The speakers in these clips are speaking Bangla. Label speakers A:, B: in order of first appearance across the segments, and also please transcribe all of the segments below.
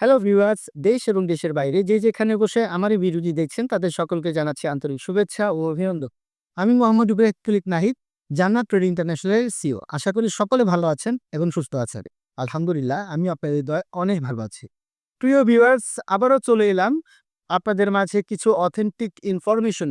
A: হ্যালো ভিউয়ার্স দেশ এবং দেশের বাইরে যে যেখানে বসে আমার এই ভিডিওটি দেখছেন তাদের সকলকে জানাচ্ছি আন্তরিক শুভেচ্ছা ও অভিনন্দন। আমি মোহাম্মদ ক্লিক নাহিদ, জান্নাত ট্রেড ইন্টারন্যাশনালের সিও আশা করি সকলে ভালো আছেন এবং সুস্থ আছেন। আলহামদুলিল্লাহ, আমি আপনাদের দয় অনেক ভালো আছি। প্রিয় ভিউয়ার্স আবারও চলে এলাম। আপনাদের মাঝে কিছু অথেন্টিক ইনফরমেশন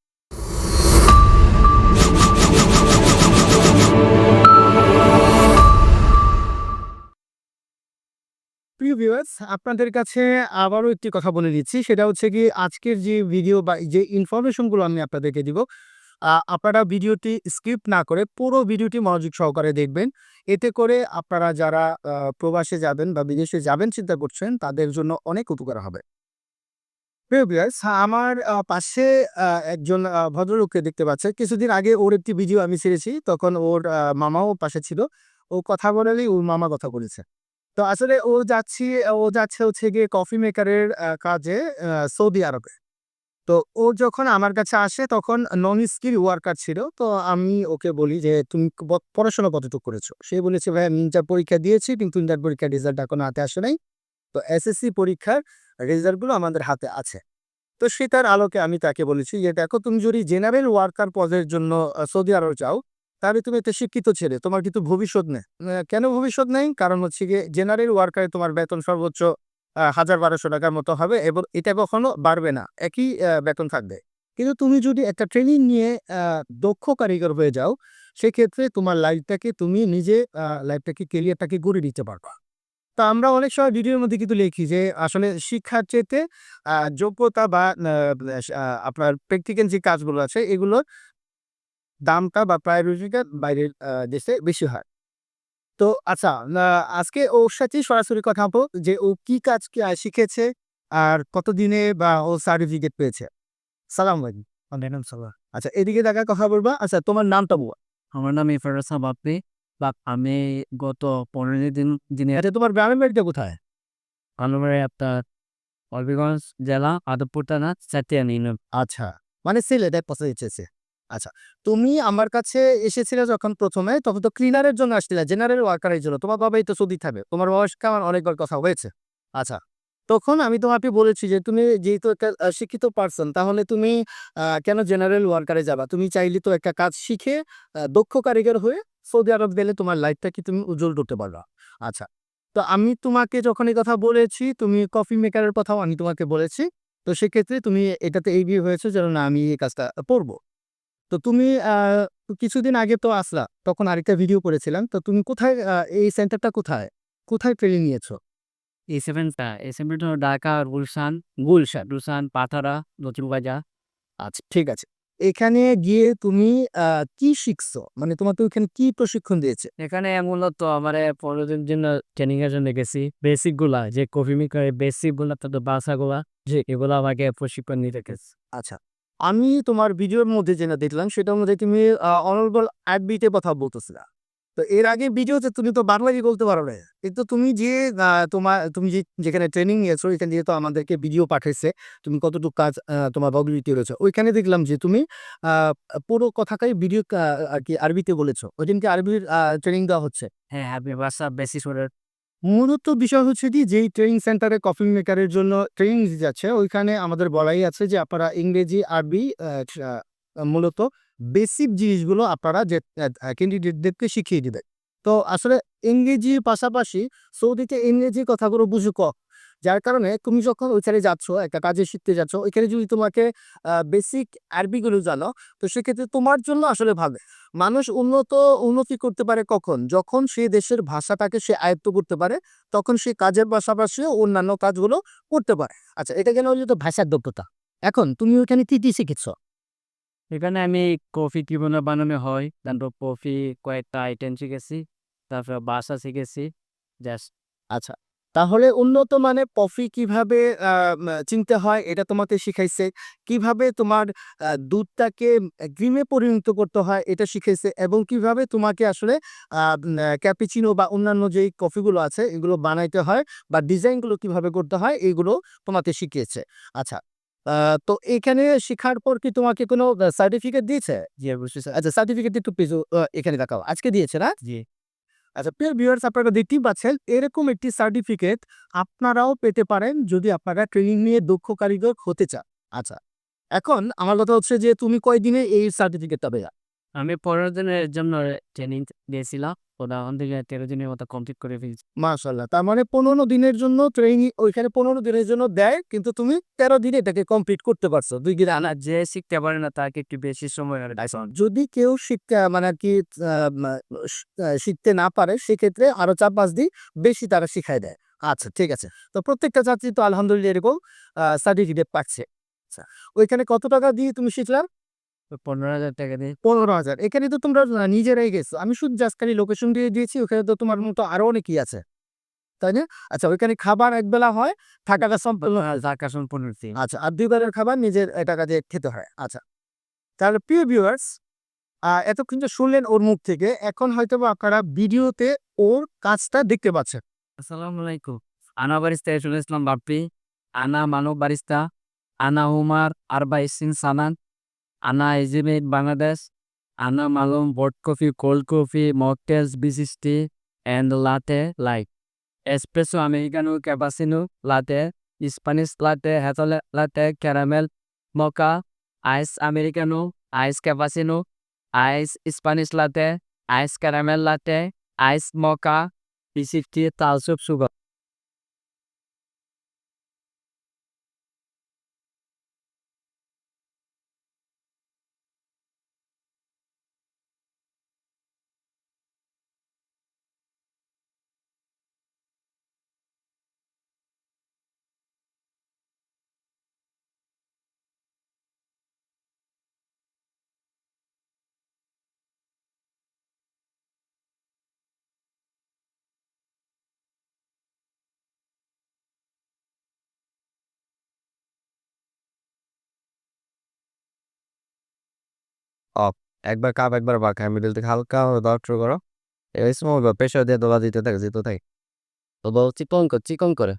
A: প্রিয় ভিউয়ার্স, আপনাদের কাছে আবারও একটি কথা বলে দিচ্ছি। সেটা হচ্ছে কি, আজকের যে ভিডিও বা যে ইনফরমেশনগুলো আমি আপনাদেরকে দিব আপনারা ভিডিওটি স্কিপ না করে পুরো ভিডিওটি মনোযোগ সহকারে দেখবেন। এতে করে আপনারা যারা প্রবাসে যাবেন বা বিদেশে যাবেন চিন্তা করছেন, তাদের জন্য অনেক উপকার হবে। প্রিয় ভিউয়ার্স, আমার পাশে একজন ভদ্রলোককে দেখতে পাচ্ছেন কিছুদিন আগে ওর একটি ভিডিও আমি ছেড়েছি, তখন ওর মামাও পাশে ছিল। ও কথা বলেই ওর মামা কথা বলেছে। তো আসলে ও যাচ্ছি, ও যাচ্ছে হচ্ছে গিয়ে কফি মেকারের কাজে সৌদি আরবে। তো ও যখন আমার কাছে আসে তখন নন স্কিল ওয়ার্কার ছিল। তো আমি ওকে বলি যে, তুমি পড়াশোনা কতটুকু করেছ? সে বলেছে, ভাই, আমি ইন্টার পরীক্ষা দিয়েছি, কিন্তু ইন্টার পরীক্ষার রেজাল্ট এখনও হাতে আসে নাই। তো এসএসসি পরীক্ষার রেজাল্টগুলো আমাদের হাতে আছে। তো সে তার আলোকে আমি তাকে বলেছি যে, দেখো, তুমি যদি জেনারেল ওয়ার্কার পদের জন্য সৌদি আরব যাও তাহলে তুমি একটা শিক্ষিত ছেলে, তোমার কিন্তু ভবিষ্যৎ নেই। কেন ভবিষ্যৎ নেই? কারণ হচ্ছে গিয়ে জেনারেল ওয়ার্কারে তোমার বেতন সর্বোচ্চ হাজার বারোশো টাকার মতো হবে এবং এটা কখনো বাড়বে না, একই বেতন থাকবে। কিন্তু তুমি যদি একটা ট্রেনিং নিয়ে দক্ষ কারিগর হয়ে যাও, সেক্ষেত্রে তোমার লাইফটাকে তুমি নিজে লাইফটাকে কেরিয়ারটাকে গড়ে দিতে পারবা। তা আমরা অনেক সময় ভিডিওর মধ্যে কিন্তু লিখি যে, আসলে শিক্ষার চেতে যোগ্যতা বা আপনার প্র্যাকটিক্যাল যে কাজগুলো আছে এগুলোর দামটা বা প্রায়োরিটিটা বাইরের দেশে বেশি হয়। তো আচ্ছা আজকে ওর সাথে সরাসরি কথা বলব যে ও কি কাজ কি, শিখেছে আর কতদিনে বা ও সার্টিফিকেট পেয়েছে। সালাম আলাইকুম।
B: সালাম।
A: আচ্ছা এদিকে দেখা কথা বলবা। আচ্ছা তোমার নামটা বল।
B: আমার নাম ইফারাজ বাপ্পি বা আমি গত পনেরো দিন দিনে
A: আচ্ছা তোমার গ্রামের বাড়িটা কোথায়?
B: আনুমারে আপনার হবিগঞ্জ জেলা আদবপুর থানা চাতিয়া নিন
A: আচ্ছা মানে সিলেটে পৌঁছে এসেছে আচ্ছা তুমি আমার কাছে এসেছিলে যখন প্রথমে, তখন তো ক্লিনারের জন্য আসছিলে জেনারেল ওয়ার্কারের জন্য। তোমার বাবাই তো সৌদি থাকবে, তোমার বাবার সাথে আমার অনেকবার কথা হয়েছে। আচ্ছা তখন আমি তোমাকে বলেছি যে, তুমি যেহেতু একটা শিক্ষিত পার্সন তাহলে তুমি কেন জেনারেল ওয়ার্কারে যাবা? তুমি চাইলে তো একটা কাজ শিখে দক্ষ কারিগর হয়ে সৌদি আরব গেলে তোমার লাইফটা কি তুমি উজ্জ্বল করতে পারবা? আচ্ছা তো আমি তোমাকে যখন এই কথা বলেছি, তুমি কফি মেকারের কথাও আমি তোমাকে বলেছি। তো সেক্ষেত্রে তুমি এটাতে এগিয়ে হয়েছে যেন না, আমি এই কাজটা করব। তো তুমি কিছুদিন আগে তো আসলা তখন আরেকটা ভিডিও করেছিলাম। তো তুমি কোথায় এই সেন্টারটা কোথায়? কোথায় ট্রেনিং নিয়েছো?
B: এই সেভেনটা এই সেভেনটা ঢাকা গুলশান গুলশান গুলশান পাথারা নতুন বাজার
A: আচ্ছা ঠিক আছে। এখানে গিয়ে তুমি আহ, কি শিখছো? মানে তোমার তো এখানে কি প্রশিক্ষণ দিয়েছে?
B: এখানে মূলত আমার পনেরো দিন জন্য ট্রেনিং এর জন্য গেছি বেসিকগুলা যে কফি মেকার বেসিকগুলা তাদের বাসা গুলা যে এগুলো আমাকে প্রশিক্ষণ নিতে গেছে
A: আচ্ছা আমি তোমার ভিডিওর মধ্যে যেটা দেখলাম, সেটার মধ্যে তুমি অনারেবল অ্যাডবিটে কথা বলতেছিলা। তো এর আগে ভিডিওতে তুমি তো বাংলায় বলতে পারো না কিন্তু তুমি যে তোমার, তুমি যে, যেখানে ট্রেনিং নিয়েছো, এখানে যেহেতু আমাদেরকে ভিডিও পাঠাইছে। তুমি কতটুকু কাজ তোমার বগলিটি রয়েছে। ওইখানে দেখলাম যে তুমি পুরো কথাটাই ভিডিও আর কি, আরবিতে বলেছ। ওই দিনকে আরবির ট্রেনিং দেওয়া হচ্ছে।
B: হ্যাঁ আমি বাসা বেশি করে
A: মূলত বিষয় হচ্ছে কি, যেই ট্রেনিং সেন্টারে কফি মেকারের জন্য ট্রেনিং যাচ্ছে, ওইখানে আমাদের বলাই আছে যে আপনারা ইংরেজি, আরবি মূলত বেসিক জিনিসগুলো আপনারা যে ক্যান্ডিডেটদেরকে শিখিয়ে দেবেন। তো আসলে ইংরেজির পাশাপাশি সৌদিতে ইংরেজি কথাগুলো বুঝে ক যার কারণে তুমি যখন ওইখানে যাচ্ছ একটা কাজে শিখতে যাচ্ছ ওইখানে যদি তোমাকে বেসিক আরবিগুলো জানো তো সেক্ষেত্রে তোমার জন্য আসলে ভাবে মানুষ উন্নত উন্নতি করতে পারে কখন? যখন সে দেশের ভাষাটাকে সে আয়ত্ত করতে পারে তখন সে কাজের পাশাপাশি অন্যান্য কাজগুলো করতে পারে। আচ্ছা এটা কেন হলো তো ভাষার দক্ষতা। এখন তুমি ওইখানে কি কি শিখেছ?
B: এখানে আমি কফি কীভাবে বানানো হয়। তারপর কফি কয়েকটা আইটেম শিখেছি। তারপর বাসা শিখেছি। জাস্ট
A: আচ্ছা তাহলে উন্নত মানের কফি কীভাবে চিনতে হয় এটা তোমাকে শিখাইছে। কীভাবে তোমার দুধটাকে ক্রিমে পরিণত করতে হয় এটা শিখাইছে এবং কীভাবে তোমাকে আসলে ক্যাপিচিনো বা অন্যান্য যেই কফিগুলো আছে এগুলো বানাইতে হয় বা ডিজাইনগুলো কীভাবে করতে হয় এগুলো তোমাকে শিখিয়েছে। আচ্ছা। তো এখানে শিখার পর কি তোমাকে কোনো সার্টিফিকেট দিয়েছে?
B: জি, অবশ্যই
A: আচ্ছা সার্টিফিকেট একটু আ এখানে দেখাও। আজকে দিয়েছে না?
B: জি।
A: আচ্ছা প্রিয় ভিউয়ার্স আপনারা দেখতেই পাচ্ছেন, এরকম একটি সার্টিফিকেট আপনারাও পেতে পারেন যদি আপনারা ট্রেনিং নিয়ে দক্ষ কারিগর হতে চান। আচ্ছা। এখন আমার কথা হচ্ছে যে, তুমি কয়দিনে এই সার্টিফিকেটটা পেলা?
B: আমি ১৫ দিনের জন্য ট্রেনিং দিয়েছিলাম। ওটা ওখান থেকে ১৩ দিনের মতো কমপ্লিট করে ফেলছি।
A: তার মানে ১৫ দিনের জন্য ট্রেনিং ওইখানে ১৫ দিনের জন্য দেয় কিন্তু তুমি ১৩ দিনে এটাকে কমপ্লিট করতে পারছ। ২ দিনে
B: না, যে শিখতে পারে না তাকে একটু বেশি সময়।
A: যদি কেউ শিখতে মানে আর কি শিখতে না পারে সেক্ষেত্রে আরও ৪-৫ দিন বেশি তারা শিখায় দেয়। আচ্ছা ঠিক আছে। তো প্রত্যেকটা ছাত্রী তো আলহামদুলিল্লাহ এরকম সার্টিফিকেট পাচ্ছে। আচ্ছা। ওইখানে কত টাকা দিয়ে তুমি শিখলা?
B: তো ১৫,০০০ টাকা দিয়ে
A: ১৫,০০০ এখানে তো তোমরা নিজেরাই গেছো। আমি শুধু জাস্ট খালি লোকেশন দিয়ে দিয়েছি। ওখানে তো তোমার মতো আরও অনেকেই আছে। তাই না? আচ্ছা ওইখানে খাবার একবেলা হয়, থাকাটা সম্পূর্ণ
B: হ্যাঁ, ঢাকা সম্পূর্ণ
A: আচ্ছা আর ২ বেলার খাবার নিজের টাকা দিয়ে খেতে হয়। আচ্ছা। তাহলে প্রিয় ভিউয়ার্স এতক্ষণ যে শুনলেন ওর মুখ থেকে এখন হয়তোবা আপনারা ভিডিওতে ওর কাজটা দেখতে পাচ্ছেন।
B: আসসালামু আলাইকুম। Ana barista Eshul Islam Bappi. Ana Manu barista. Ana Umar Arbaisin Sanan. Ana Izmir Bangladesh. Ana Malum hot coffee, cold coffee, mocktails, BCS tea, and latte like espresso, americano, cappuccino, latte, Spanish latte, hazelnut latte, caramel, mocha, ice americano, ice cappuccino, ice Spanish latte, ice caramel latte, ice mocha, BCS tea,
C: off. একবার কাপ একবার বাঁকা। মিডল থেকে হালকা দেওয়া শুরু করো। এই সময় প্রেসার দিয়ে দোলা দিতে থাকে, দিতে থাকে।
B: তো বল চিকন কর, চিকন করে।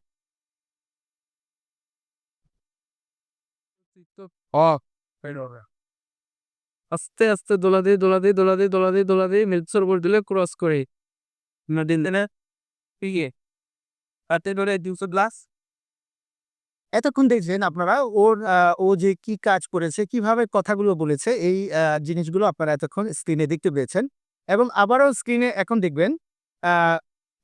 B: আস্তে আস্তে দোলা দিয়ে দোলা দিয়ে দোলা দিয়ে দোলা দিয়ে দোলা দিয়ে মিক্সার উপর দিলে ক্রস করে দিন দেনে পিয়ে হাতে ধরে দুশো গ্লাস
A: এতক্ষণ দেখছেন আপনারা ওর ও যে কি কাজ করেছে, কীভাবে কথাগুলো বলেছে এই জিনিসগুলো আপনারা এতক্ষণ স্ক্রিনে দেখতে পেয়েছেন এবং আবারও স্ক্রিনে এখন দেখবেন।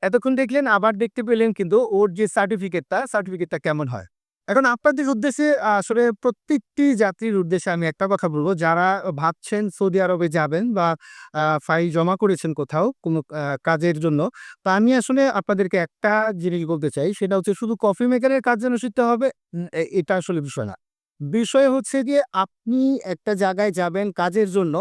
A: এতক্ষণ দেখলেন আবার দেখতে পেলেন কিন্তু ওর যে সার্টিফিকেটটা, সার্টিফিকেটটা কেমন হয়। এখন আপনাদের উদ্দেশ্যে আসলে প্রত্যেকটি যাত্রীর উদ্দেশ্যে আমি একটা কথা বলব যারা ভাবছেন সৌদি আরবে যাবেন বা ফাইল জমা করেছেন কোথাও কোনো কাজের জন্য। তা আমি আসলে আপনাদেরকে একটা জিনিস বলতে চাই সেটা হচ্ছে শুধু কফি মেকারের কাজ যেন শিখতে হবে এটা আসলে বিষয় না। বিষয় হচ্ছে গিয়ে আপনি একটা জায়গায় যাবেন কাজের জন্য।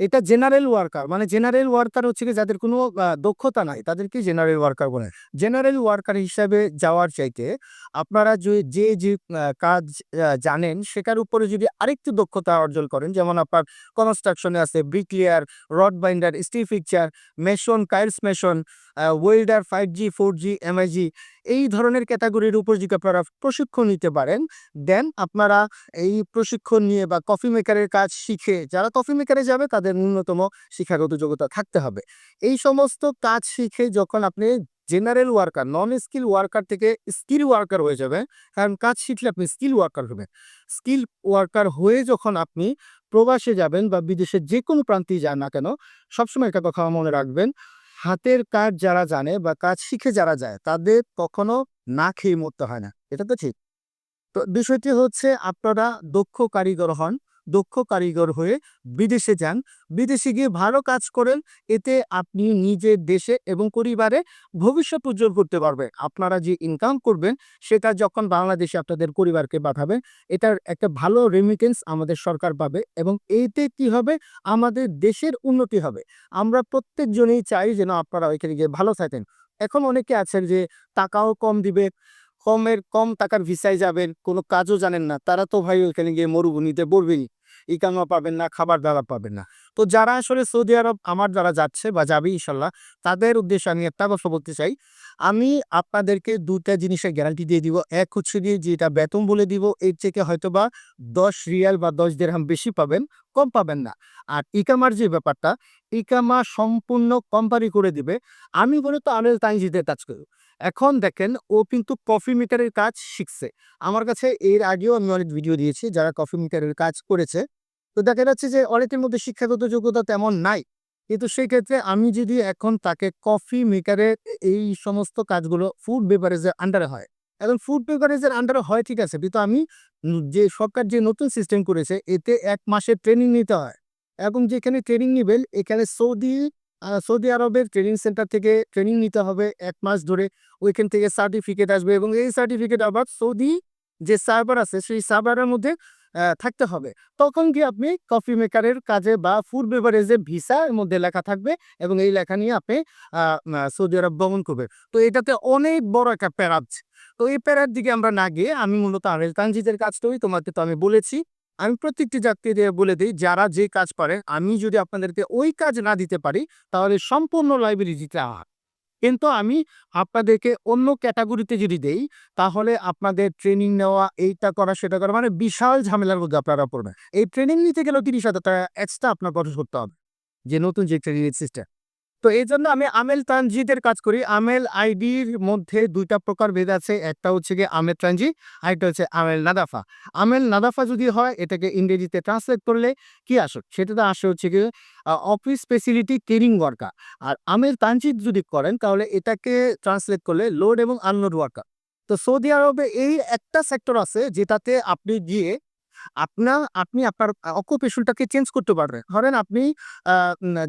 A: এটা জেনারেল ওয়ার্কার মানে জেনারেল ওয়ার্কার হচ্ছে কি যাদের কোনো দক্ষতা নাই তাদেরকে জেনারেল ওয়ার্কার বলে। জেনারেল ওয়ার্কার হিসাবে যাওয়ার চাইতে আপনারা যে যে, যে কাজ জানেন সেটার উপরে যদি আরেকটু দক্ষতা অর্জন করেন যেমন আপনার কনস্ট্রাকশনে আছে bricklayer, rod binder, steel mason কায়ার্স কাইলস মেসন, আ জি 5G, 4G, MIG এই ধরনের ক্যাটাগরির উপর যদি আপনারা প্রশিক্ষণ নিতে পারেন, দেন আপনারা এই প্রশিক্ষণ নিয়ে বা কফি মেকারের কাজ শিখে যারা কফি মেকারে যাবে তাদের ন্যূনতম শিক্ষাগত যোগ্যতা থাকতে হবে। এই সমস্ত কাজ শিখে যখন আপনি general worker, non skill worker থেকে স্কিল ওয়ার্কার হয়ে যাবেন। কারণ কাজ শিখলে আপনি স্কিল ওয়ার্কার হবেন। স্কিল ওয়ার্কার হয়ে যখন আপনি প্রবাসে যাবেন বা বিদেশের যেকোনো প্রান্তেই যান না কেন, সবসময় একটা কথা মনে রাখবেন, হাতের কাজ যারা জানে বা কাজ শিখে যারা যায়, তাদের কখনো না খেয়ে মরতে হয় না। এটা তো ঠিক। তো বিষয়টি হচ্ছে আপনারা দক্ষ কারিগর হন। দক্ষ কারিগর হয়ে বিদেশে যান। বিদেশে গিয়ে ভালো কাজ করেন। এতে আপনি নিজের দেশে এবং পরিবারে ভবিষ্যৎ উজ্জ্বল করতে পারবেন। আপনারা যে ইনকাম করবেন সেটা যখন বাংলাদেশে আপনাদের পরিবারকে পাঠাবেন, এটার একটা ভালো রেমিটেন্স আমাদের সরকার পাবে এবং এতে কি হবে? আমাদের দেশের উন্নতি হবে। আমরা প্রত্যেকজনেই চাই যেন আপনারা ওইখানে গিয়ে ভালো থাকেন। এখন অনেকে আছেন যে টাকাও কম দিবে কমের কম টাকার ভিসায় যাবেন, কোনো কাজও জানেন না, তারা তো ভাই ওখানে গিয়ে মরুভূমিতে পড়বেনই ইকামা পাবেন না, খাবার দাবার পাবেন না। তো যারা আসলে সৌদি আরব, আমার যারা যাচ্ছে বা যাবে ইনশাল্লাহ, তাদের উদ্দেশ্যে আমি একটা কথা বলতে চাই। আমি আপনাদেরকে দুটা জিনিসের গ্যারান্টি দিয়ে দিব। এক হচ্ছে গিয়ে যেটা বেতন বলে দিব, এর থেকে হয়তো বা দশ রিয়াল বা দশ দেড়হাম বেশি পাবেন, কম পাবেন না। আর ইকামার যে ব্যাপারটা, ইকামা সম্পূর্ণ কোম্পানি করে দিবে। আমি বলে তো আমেল তাইজিদের কাজ করি। এখন দেখেন ও কিন্তু কফি মিটারের কাজ শিখছে। আমার কাছে এর আগেও আমি অনেক ভিডিও দিয়েছি, যারা কফি মিটারের কাজ করেছে। তো দেখা যাচ্ছে যে অনেকের মধ্যে শিক্ষাগত যোগ্যতা তেমন নাই। কিন্তু সেই ক্ষেত্রে আমি যদি এখন তাকে কফি মেকারের এই সমস্ত কাজগুলো ফুড বেভারেজের আন্ডারে হয়। এখন ফুড বেভারেজের আন্ডারে হয়, ঠিক আছে, কিন্তু আমি যে সরকার যে নতুন সিস্টেম করেছে, এতে এক মাসের ট্রেনিং নিতে হয়। এবং যেখানে ট্রেনিং নেবেন, এখানে সৌদি সৌদি আরবের ট্রেনিং সেন্টার থেকে ট্রেনিং নিতে হবে এক মাস ধরে। ওইখান থেকে সার্টিফিকেট আসবে এবং এই সার্টিফিকেট আবার সৌদি যে সার্ভার আছে, সেই সার্ভারের মধ্যে থাকতে হবে। তখন কি আপনি কফি মেকারের কাজে বা ফুড বেভারেজের ভিসার মধ্যে লেখা থাকবে এবং এই লেখা নিয়ে আপনি সৌদি আরব ভ্রমণ করবে তো এটাতে অনেক বড় একটা প্যারাজ তো এই প্যারার দিকে আমরা না গিয়ে আমি মূলত আরেল তানজিদের কাজটাই তোমাকে তো আমি বলেছি। আমি প্রত্যেকটি যাত্রীদের বলে দিই, যারা যে কাজ পারে, আমি যদি আপনাদেরকে ওই কাজ না দিতে পারি, তাহলে সম্পূর্ণ লাইব্রেরিতে আমার। কিন্তু আমি আপনাদেরকে অন্য ক্যাটাগরিতে যদি দেই, তাহলে আপনাদের ট্রেনিং নেওয়া, এইটা করা, সেটা করা মানে বিশাল ঝামেলার মধ্যে আপনারা পড়বেন। এই ট্রেনিং নিতে গেলেও তিরিশ হাজার টাকা এক্সট্রা আপনার খরচ করতে হবে, যে নতুন যে ট্রেনিং সিস্টেম তো এই জন্য আমি আমেল ট্রানজিটের কাজ করি। আমেল আইডির মধ্যে দুইটা প্রকার ভেদ আছে। একটা হচ্ছে গিয়ে আমেল ট্রানজি আরেকটা হচ্ছে আমেল নাদাফা। আমেল নাদাফা যদি হয়, এটাকে ইংরেজিতে ট্রান্সলেট করলে কি আসে? সেটাতে আসে হচ্ছে গিয়ে অফিস ফেসিলিটি ট্রেনিং ওয়ার্কার। আর আমেল তানজিদ যদি করেন, তাহলে এটাকে ট্রান্সলেট করলে লোড এবং আনলোড ওয়ার্কার। তো সৌদি আরবে এই একটা সেক্টর আছে, যেটাতে আপনি গিয়ে আপনার আপনি আপনার অকুপেশনটাকে চেঞ্জ করতে পারবেন। ধরেন আপনি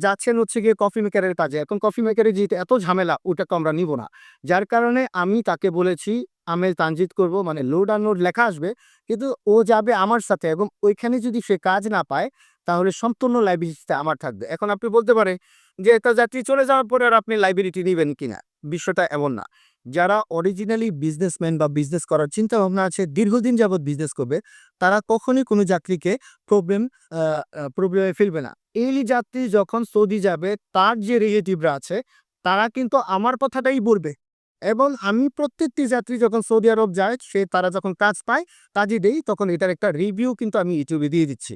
A: যাচ্ছেন হচ্ছে গিয়ে কফি মেকারের কাজে। এখন কফি মেকারের যেটা এত ঝামেলা, ওটাকে আমরা নিব না। যার কারণে আমি তাকে বলেছি, আমি তানজিদ করব মানে লোড আনলোড লেখা আসবে, কিন্তু ও যাবে আমার সাথে এবং ওইখানে যদি সে কাজ না পায়, তাহলে সম্পূর্ণ লাইব্রেরিতে আমার থাকবে। এখন আপনি বলতে পারে যে একটা যাত্রী চলে যাওয়ার পরে আর আপনি লাইব্রেরিটি নেবেন কিনা? বিষয়টা এমন না। যারা অরিজিনালি বিজনেসম্যান বা বিজনেস করার চিন্তা ভাবনা আছে, দীর্ঘদিন যাবৎ বিজনেস করবে, তারা কখনই কোনো যাত্রীকে প্রবলেম প্রবলেমে ফেলবে না। এই যাত্রী যখন সৌদি যাবে, তার যে রিলেটিভরা আছে, তারা কিন্তু আমার কথাটাই বলবে। এবং আমি প্রত্যেকটি যাত্রী যখন সৌদি আরব যায়, সে তারা যখন কাজ পায়, কাজে দেই, তখন এটার একটা রিভিউ কিন্তু আমি ইউটিউবে দিয়ে দিচ্ছি।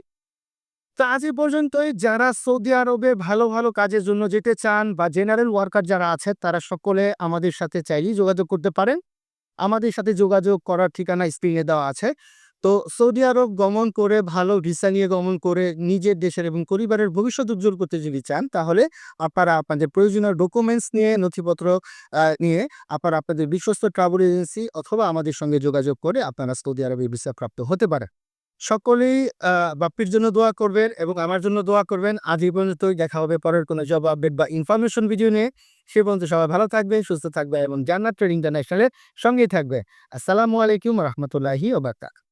A: তো আজ পর্যন্তই। যারা সৌদি আরবে ভালো ভালো কাজের জন্য যেতে চান বা জেনারেল ওয়ার্কার যারা আছে, তারা সকলে আমাদের সাথে চাইলেই যোগাযোগ করতে পারেন। আমাদের সাথে যোগাযোগ করার ঠিকানা স্ক্রিনে দেওয়া আছে। তো সৌদি আরব গমন করে, ভালো ভিসা নিয়ে গমন করে নিজের দেশের এবং পরিবারের ভবিষ্যৎ উজ্জ্বল করতে যদি চান, তাহলে আপনারা আপনাদের প্রয়োজনীয় ডকুমেন্টস নিয়ে, নথিপত্র নিয়ে আপনারা আপনাদের বিশ্বস্ত ট্রাভেল এজেন্সি অথবা আমাদের সঙ্গে যোগাযোগ করে আপনারা সৌদি আরবে ভিসা প্রাপ্ত হতে পারেন। সকলেই বাপ্পির জন্য দোয়া করবেন এবং আমার জন্য দোয়া করবেন। আজ এই পর্যন্তই। দেখা হবে পরের কোনো জব আপডেট বা ইনফরমেশন ভিডিও নিয়ে। সে পর্যন্ত সবাই ভালো থাকবে সুস্থ থাকবে এবং জান্নাত ট্রেড ইন্টারন্যাশনালের সঙ্গেই থাকবে আসসালামু আলাইকুম রহমতুল্লাহি ওবারকাত